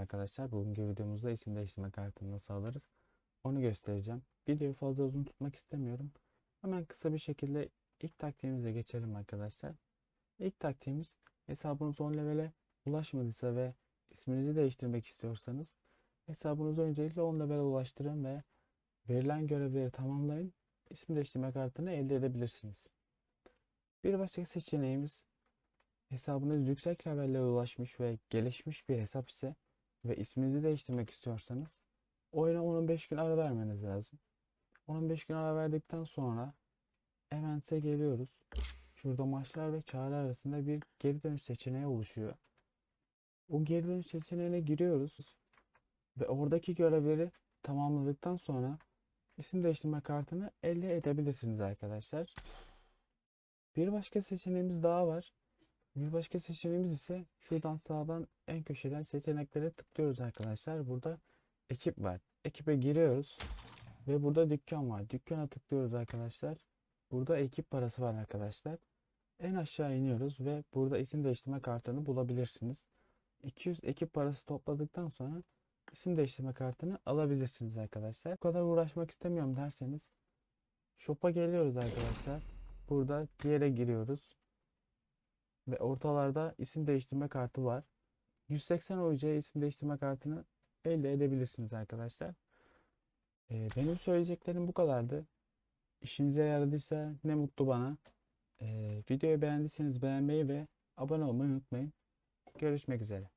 arkadaşlar. Bugünkü videomuzda isim değiştirme kartını nasıl alırız onu göstereceğim. Videoyu fazla uzun tutmak istemiyorum. Hemen kısa bir şekilde ilk taktiğimize geçelim arkadaşlar. İlk taktiğimiz hesabınız 10 levele ulaşmadıysa ve isminizi değiştirmek istiyorsanız hesabınızı öncelikle 10 levele ulaştırın ve verilen görevleri tamamlayın. İsim değiştirme kartını elde edebilirsiniz. Bir başka seçeneğimiz hesabınız yüksek levellere ulaşmış ve gelişmiş bir hesap ise ve isminizi değiştirmek istiyorsanız oyuna 15 gün ara vermeniz lazım. 15 gün ara verdikten sonra Events'e geliyoruz. Şurada maçlar ve çağrı arasında bir geri dönüş seçeneği oluşuyor. O geri dönüş seçeneğine giriyoruz ve oradaki görevleri tamamladıktan sonra isim değiştirme kartını elde edebilirsiniz arkadaşlar. Bir başka seçeneğimiz daha var. Bir başka seçeneğimiz ise şuradan sağdan en köşeden seçeneklere tıklıyoruz arkadaşlar. Burada ekip var. Ekibe giriyoruz. Ve burada dükkan var. Dükkana tıklıyoruz arkadaşlar. Burada ekip parası var arkadaşlar. En aşağı iniyoruz ve burada isim değiştirme kartını bulabilirsiniz. 200 ekip parası topladıktan sonra isim değiştirme kartını alabilirsiniz arkadaşlar. Bu kadar uğraşmak istemiyorum derseniz shop'a geliyoruz arkadaşlar. Burada diğere giriyoruz. Ve ortalarda isim değiştirme kartı var. 180 OC isim değiştirme kartını elde edebilirsiniz arkadaşlar. Ee, benim söyleyeceklerim bu kadardı. İşinize yaradıysa ne mutlu bana. Ee, videoyu beğendiyseniz beğenmeyi ve abone olmayı unutmayın. Görüşmek üzere.